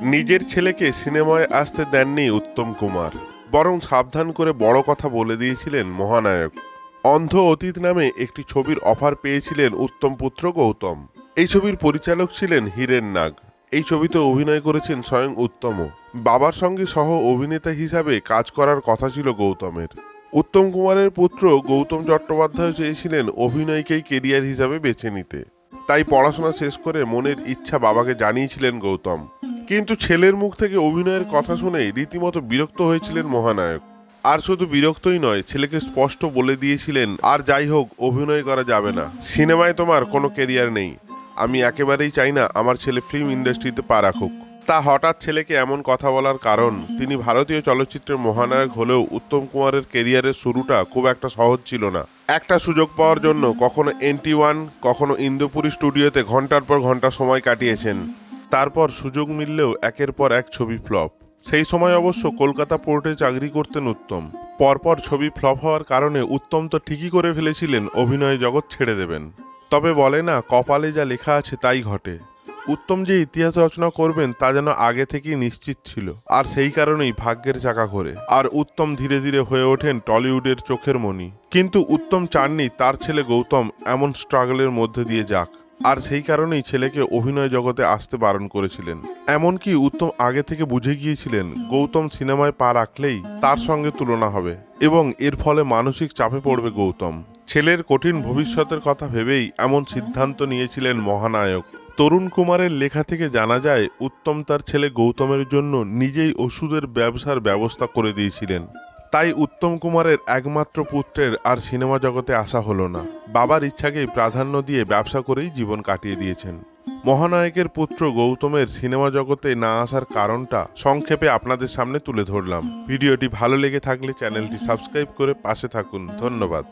নিজের ছেলেকে সিনেমায় আসতে দেননি উত্তম কুমার। বরং সাবধান করে বড় কথা বলে দিয়েছিলেন মহানায়ক। অন্ধ অতীত নামে একটি ছবির অফার পেয়েছিলেন উত্তম পুত্র গৌতম। এই ছবির পরিচালক ছিলেন হীরেন নাগ। এই ছবিতে অভিনয় করেছেন স্বয়ং উত্তম বাবার সঙ্গে সহ অভিনেতা হিসাবে কাজ করার কথা ছিল গৌতমের। উত্তম কুমারের পুত্র গৌতম চট্টোপাধ্যায় চেয়েছিলেন অভিনয়কেই কেরিয়ার হিসাবে বেছে নিতে। তাই পড়াশোনা শেষ করে মনের ইচ্ছা বাবাকে জানিয়েছিলেন গৌতম। কিন্তু ছেলের মুখ থেকে অভিনয়ের কথা শুনেই রীতিমতো বিরক্ত হয়েছিলেন মহানায়ক। আর শুধু বিরক্তই নয় ছেলেকে স্পষ্ট বলে দিয়েছিলেন আর যাই হোক অভিনয় করা যাবে না। সিনেমায় তোমার কোনো কেরিয়ার নেই। আমি একেবারেই চাই না আমার ছেলে ফিল্ম ইন্ডাস্ট্রিতে পা রাখুক। তা হঠাৎ ছেলেকে এমন কথা বলার কারণ তিনি ভারতীয় চলচ্চিত্রের মহানায়ক হলেও উত্তম কুমারের কেরিয়ারের শুরুটা খুব একটা সহজ ছিল না। একটা সুযোগ পাওয়ার জন্য কখনো এনটি ওয়ান কখনো ইন্দুপুরি স্টুডিওতে ঘণ্টার পর ঘণ্টা সময় কাটিয়েছেন। তারপর সুযোগ মিললেও একের পর এক ছবি ফ্লপ। সেই সময় অবশ্য কলকাতা পোর্টে চাকরি করতেন উত্তম। পরপর ছবি ফ্লপ হওয়ার কারণে উত্তম তো ঠিকই করে ফেলেছিলেন, অভিনয় জগৎ ছেড়ে দেবেন। তবে বলে না, কপালে যা লেখা আছে তাই ঘটে। উত্তম যে ইতিহাস রচনা করবেন তা যেন আগে থেকেই নিশ্চিত ছিল, আর সেই কারণেই ভাগ্যের চাকা করে আর উত্তম ধীরে ধীরে হয়ে ওঠেন টলিউডের চোখের মণি। কিন্তু উত্তম চাননি তার ছেলে গৌতম এমন স্ট্রাগলের মধ্যে দিয়ে যাক। আর সেই কারণেই ছেলেকে অভিনয় জগতে আসতে বারণ করেছিলেন। এমনকি উত্তম আগে থেকে বুঝে গিয়েছিলেন, গৌতম সিনেমায় পা রাখলেই তার সঙ্গে তুলনা হবে এবং এর ফলে মানসিক চাপে পড়বে গৌতম। ছেলের কঠিন ভবিষ্যতের কথা ভেবেই এমন সিদ্ধান্ত নিয়েছিলেন মহানায়ক। তরুণ কুমারের লেখা থেকে জানা যায়, উত্তম তার ছেলে গৌতমের জন্য নিজেই ওষুধের ব্যবসার ব্যবস্থা করে দিয়েছিলেন। তাই উত্তম কুমারের একমাত্র পুত্রের আর সিনেমা জগতে আসা হলো না। বাবার ইচ্ছাকেই প্রাধান্য দিয়ে ব্যবসা করেই জীবন কাটিয়ে দিয়েছেন। মহানায়কের পুত্র গৌতমের সিনেমা জগতে না আসার কারণটা সংক্ষেপে আপনাদের সামনে তুলে ধরলাম। ভিডিওটি ভালো লেগে থাকলে চ্যানেলটি সাবস্ক্রাইব করে পাশে থাকুন। ধন্যবাদ।